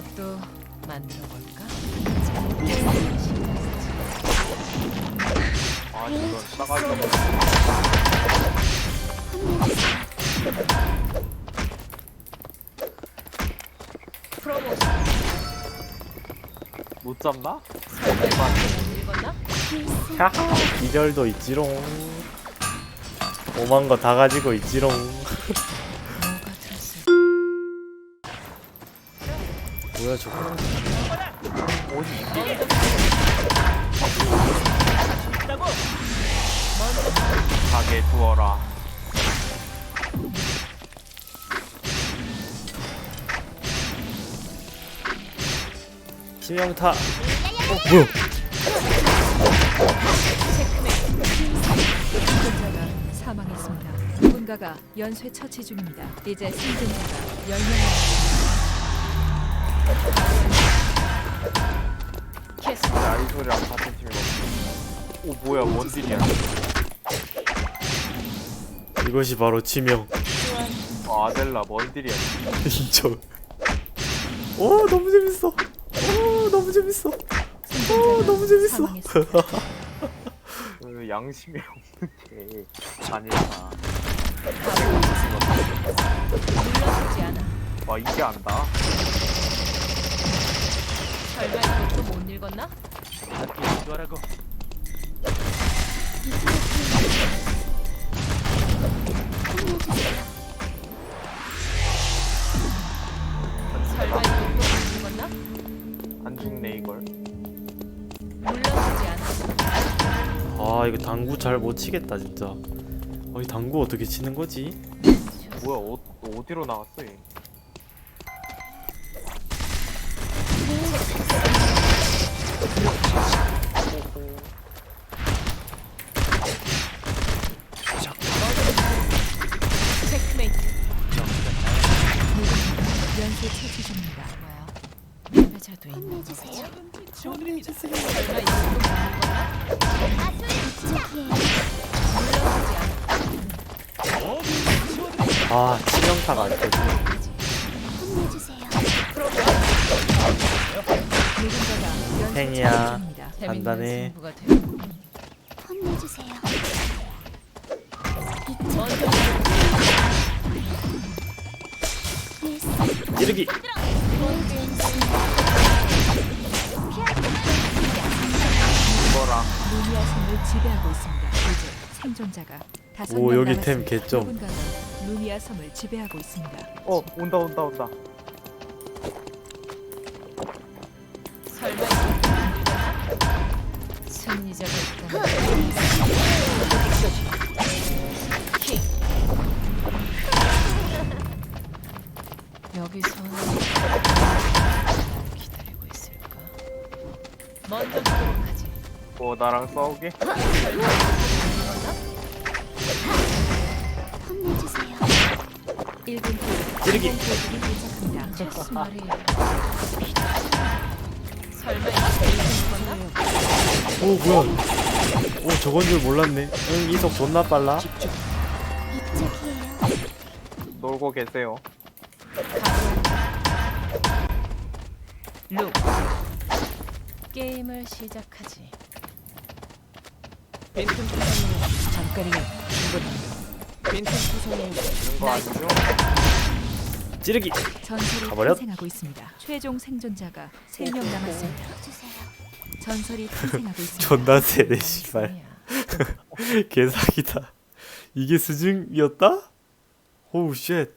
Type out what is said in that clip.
다른 것도 만들어 볼까? 아 이건 싸가지 없네. 프로모션 못 잡나? 이거 못 읽었나? 하하 기절도 있지롱 오만 거 다 가지고 있지롱 뭐야 저거 가게 두어라. 치명타 어 뭐야 생존자가 사망했습니다. 누군가가 연쇄 처치 중입니다. 이제 생존자가 10명 캐스 야, 이 소리랑 같은 팀이 없어. 오 뭐야 뭔 일이야? 이것이 바로 치명 아, 아델라 뭔 일이야? 인정 오 너무 재밌어 오 너무 재밌어 오 너무 재밌어. 그 양심이 없는 게 않아 와 이게 안다. 설마 이것도 못 읽었나? 이거라고. 설마 이것도 못 읽었나? 안 죽네 이걸. 물러서지 않아 아 이거 당구 잘 못 치겠다 진짜 어이 당구 어떻게 치는 거지? 뭐야 어, 어디로 나갔어 얘? 아 치명타가 안 터지네 행이야. 간단해. 혼내주세요. 루미아 지배하고 있습니다. 이제 생존자가 다섯 오, 명 여기 남았습니다. 템 개점. 누군가가 루미아 섬을 지배하고 있습니다. 어 온다 온다 온다. 설마 이것도 못 읽었나? 승리자가 있다면 킹 여기서 기다리고 있을까? 먼저 보도록 하지 뭐 나랑 싸우게? 혼내주세요. 1분 후 찌르기 도착합니다. 말이 오 뭐야 오 저건 줄 몰랐네 응 이속 존나 빨라. 놀고 계세요. 룩 게임을 시작하지 빈틈 구성으로 잠깐이면 충분합니다 빈틈 구성에 되는 거 아니죠? 찌르기 전설이 가버렸. 탄생하고 있습니다. 최종 생존자가 3명 남았습니다. 주세요. 전설이 탄생하고 있습니다. 존나 세네 씨발 개사기다 이게 스승이었다? 오우 쉣